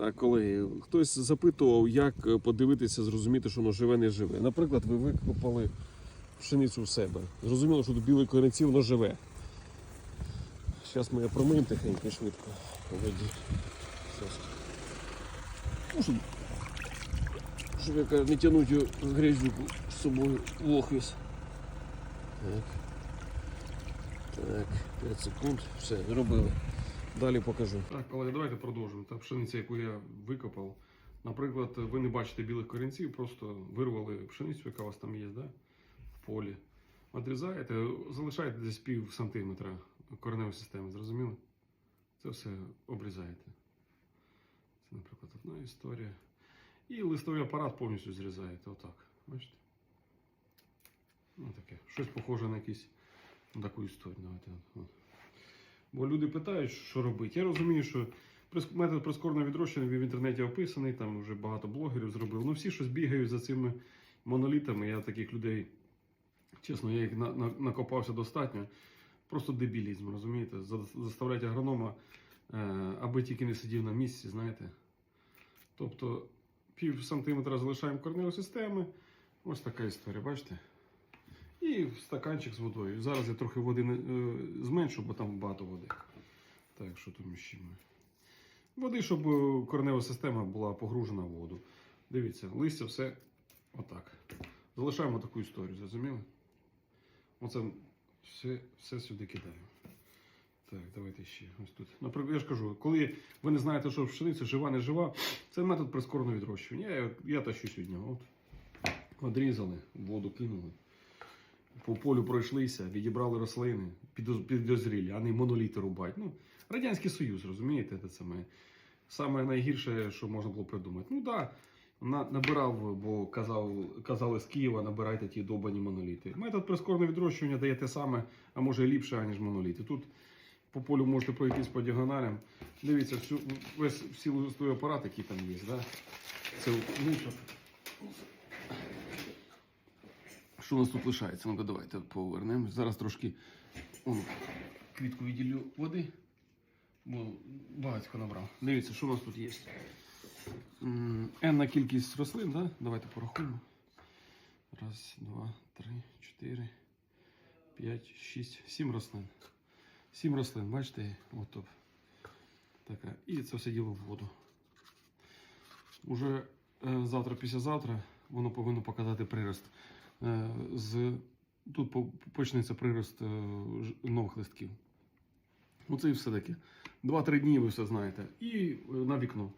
Так, колеги, хтось запитував, як е, подивитися, зрозуміти, що воно живе, не живе. Наприклад, ви викопали пшеницю в себе. Зрозуміло, що до білої корінці воно живе. Зараз ми промиємо тихенько швидко. Ну, щоб, яка не тягнути грязюку з собою в охвіс. Так. Так, 5 секунд. Все, зробили. Далі покажу. Так, колеги, давайте продовжимо. Та пшениця, яку я викопав. Наприклад, ви не бачите білих корінців, просто вирвали пшеницю, яка у вас там є, да? в полі. Одрізаєте, залишаєте десь пів сантиметра кореневої системи, зрозуміли? Це все обрізаєте. Це, наприклад, одна історія. І листовий апарат повністю зрізаєте. Отак. Бачите? Ну, таке. Щось похоже на якісь ну, таку історію. Давайте. от. Бо люди питають, що робити. Я розумію, що метод прискореного відрощення в інтернеті описаний, там вже багато блогерів зробили. Ну всі щось бігають за цими монолітами. Я таких людей, чесно, я їх на- на- накопався достатньо. Просто дебілізм, розумієте? За- Заставляють агронома, е, аби тільки не сидів на місці, знаєте. Тобто пів сантиметра залишаємо корневої системи. Ось така історія, бачите? І стаканчик з водою. Зараз я трохи води не, е, зменшу, бо там багато води. Так, що там ще ми? Води, щоб е, коренева система була погружена в воду. Дивіться, листя все отак. Залишаємо таку історію, зрозуміли? Оце все, все сюди кидаємо. Так, давайте ще ось тут. Наприклад, я ж кажу, коли ви не знаєте, що пшениця жива, не жива, це метод прискореного відрощування. Я, я тащу сьогодні. От. Одрізали, воду кинули по полю пройшлися, відібрали рослини, підоз- підозрілі, а не моноліти рубать. Ну, Радянський Союз, розумієте, це саме, саме найгірше, що можна було придумати. Ну так, да, набирав, бо казав, казали з Києва, набирайте ті довбані моноліти. Метод прискореного відрощування дає те саме, а може і ліпше, аніж моноліти. Тут по полю можете пройтись по діагоналям. Дивіться, всю, весь всі листові апарат, який там є. Да? Це внутрі. Що у нас тут лишається? Ну-ка, давайте повернемось. Зараз трошки о, квітку відділю води, бо багатько набрав. Дивіться, що у нас тут є. Енна кількість рослин, да? давайте порахуємо. Раз, два, три, чотири, п'ять, шість, сім рослин. Сім рослин, бачите, от. Така. І це все діло в воду. Уже е, завтра, післязавтра воно повинно показати прирост. Е, з, тут по- почнеться прирост е, нових листків. Оце і все таке. Два-три дні ви все знаєте. І е, на вікно.